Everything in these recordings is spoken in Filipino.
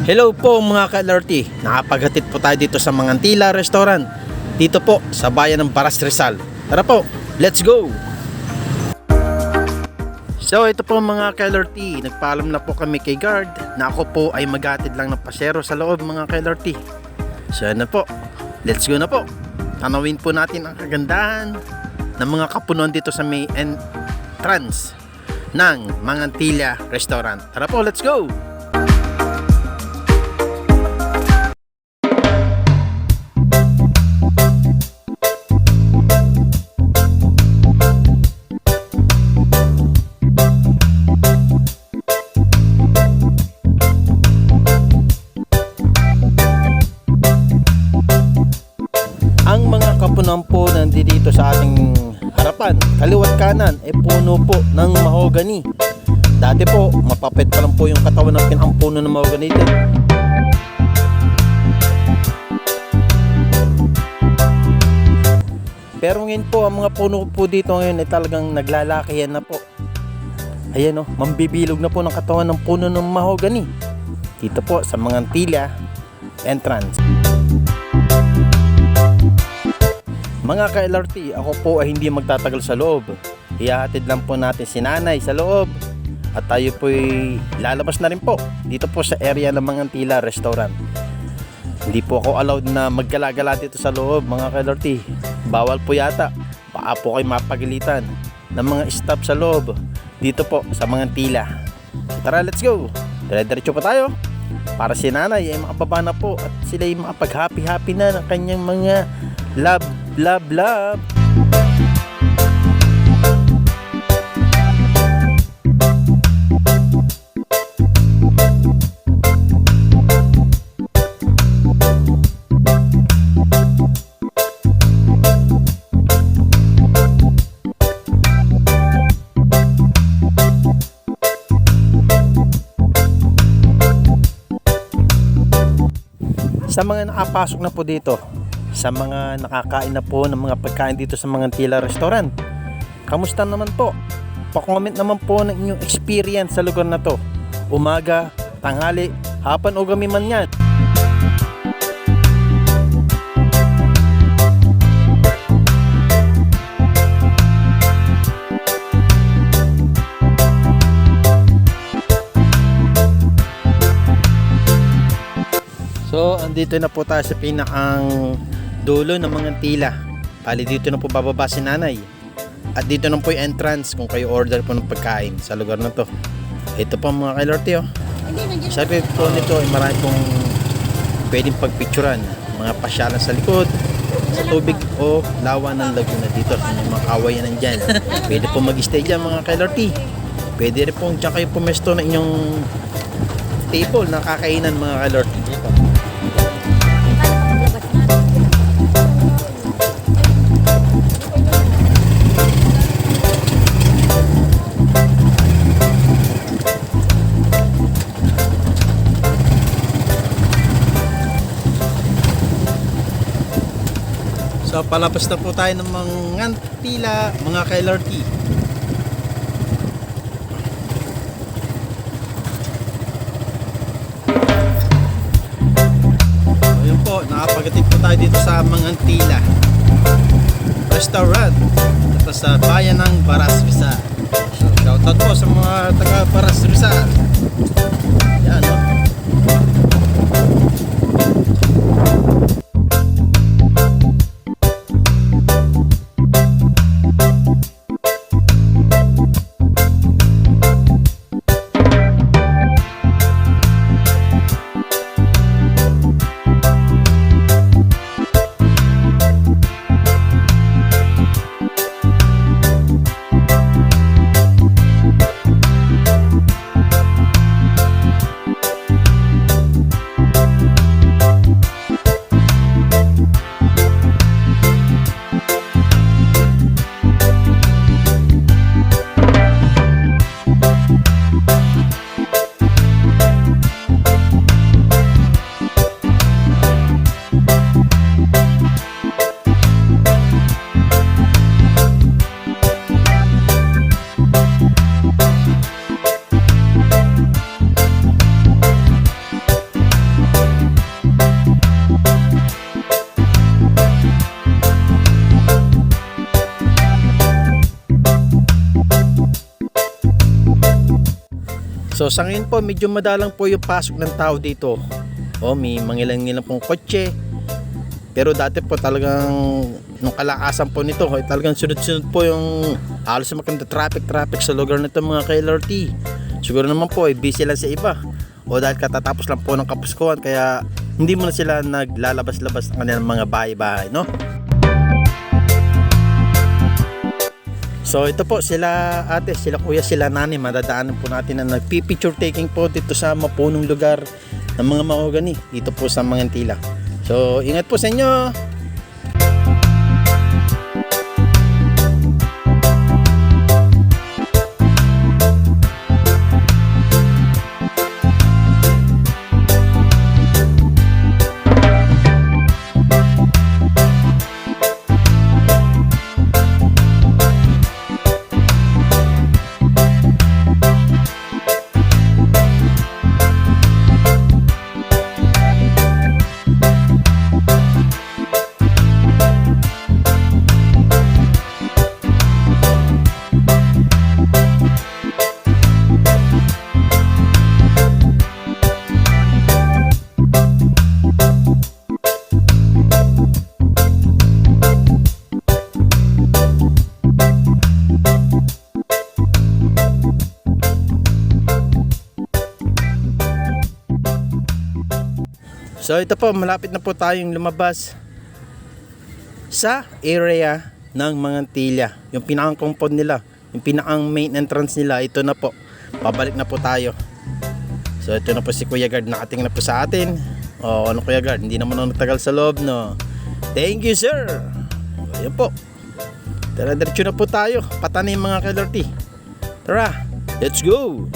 Hello po mga ka-LRT. Nakapaghatid po tayo dito sa Mangantila Restaurant. Dito po sa bayan ng Baras Rizal. Tara po, let's go! So ito po mga ka-LRT. Nagpaalam na po kami kay guard na ako po ay maghatid lang ng pasero sa loob mga ka-LRT. So na po. Let's go na po. Tanawin po natin ang kagandahan ng mga kapunuan dito sa may entrance ng Mangantila Restaurant. Tara po, let's go! Kapunan po nandito sa ating harapan, kaliwat kanan, ay puno po ng mahogany. Dati po, mapapit pa lang po yung katawan ng pinampuno ng mahogany dito. Pero ngayon po, ang mga puno po dito ngayon ay talagang naglalakihan na po. Ayan o, mambibilog na po ng katawan ng puno ng mahogany. Dito po sa mga tila entrance. Mga ka-LRT, ako po ay hindi magtatagal sa loob. Ihahatid lang po natin si nanay sa loob. At tayo po ay lalabas na rin po dito po sa area ng mga Tila Restaurant. Hindi po ako allowed na maggala-gala dito sa loob mga ka-LRT. Bawal po yata. Baka po kayo mapagilitan ng mga staff sa loob dito po sa mga Tila. Tara, let's go! Dire-diretso pa tayo para si nanay ay makababa na po at sila ay makapag-happy-happy na ng kanyang mga love, love, love. Sa mga nakapasok na po dito, sa mga nakakain na po ng mga pagkain dito sa mga Tila Restaurant, kamusta naman po? Pakomment naman po ng inyong experience sa lugar na to. Umaga, tanghali, hapan o gabi man yan. So, andito na po tayo sa pinakang dulo ng mga tila. Bali dito na po bababa si nanay. At dito na po yung entrance kung kayo order po ng pagkain sa lugar na to. Ito po mga kailorte oh. Sabi po nito ay marami pong pwedeng pagpicturan. Mga pasyalan sa likod, sa tubig o lawa ng laguna dito. Yung mga kawayan nandyan. Pwede po mag-stay dyan mga kailorte. Pwede rin pong dyan kayo pumesto na inyong table na kakainan mga kailorte palabas na po tayo ng mga tila, mga ka-LRT. So po, nakapagatid po tayo dito sa mga tila. Restaurant. Ito sa bayan ng Baras Rizal. So shoutout po sa mga taga So sa ngayon po, medyo madalang po yung pasok ng tao dito. O may mangilang-ngilang pong kotse. Pero dati po talagang nung kalakasan po nito, ay talagang sunod-sunod po yung halos maganda traffic-traffic sa lugar nito mga ka-LRT. Siguro naman po, eh, busy lang sa iba. O dahil katatapos lang po ng kapuskuhan, kaya hindi mo na sila naglalabas-labas ng kanilang mga bahay-bahay, no? So ito po sila ate, sila kuya, sila nani, madadaanan po natin na nagpi-picture taking po dito sa mapunong lugar ng mga mahogani dito po sa Mangantila. So ingat po sa inyo. So ito po, malapit na po tayong lumabas sa area ng Mangantilla. Yung pinakang compound nila, yung pinakang main entrance nila, ito na po. Pabalik na po tayo. So ito na po si Kuya Guard, nakatingin na po sa atin. O ano Kuya Guard, hindi naman ako natagal sa loob, no? Thank you sir! Ayan po. Tara, diretso na po tayo. Patanay mga kalorti. Tara, let's go!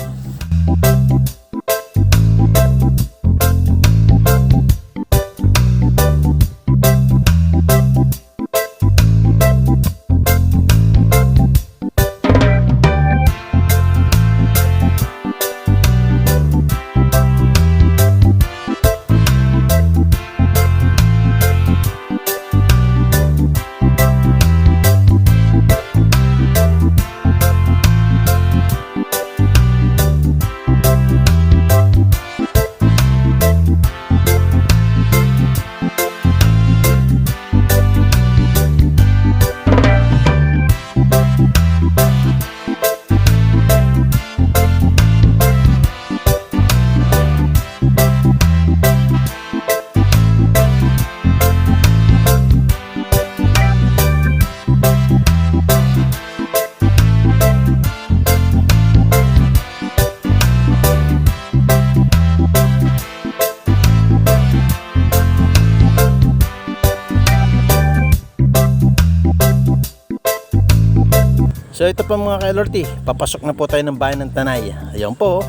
So ito po mga ka-LRT, papasok na po tayo ng bayan ng Tanay. Ayun po,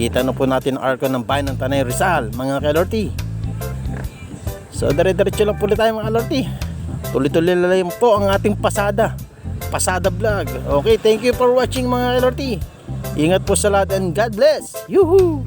kita na po natin ang arko ng bayan ng Tanay Rizal, mga ka-LRT. So dire-diretso lang po tayo mga ka-LRT. Tuloy-tuloy lang po ang ating pasada. Pasada vlog. Okay, thank you for watching mga ka-LRT. Ingat po sa lahat and God bless. Yuhu!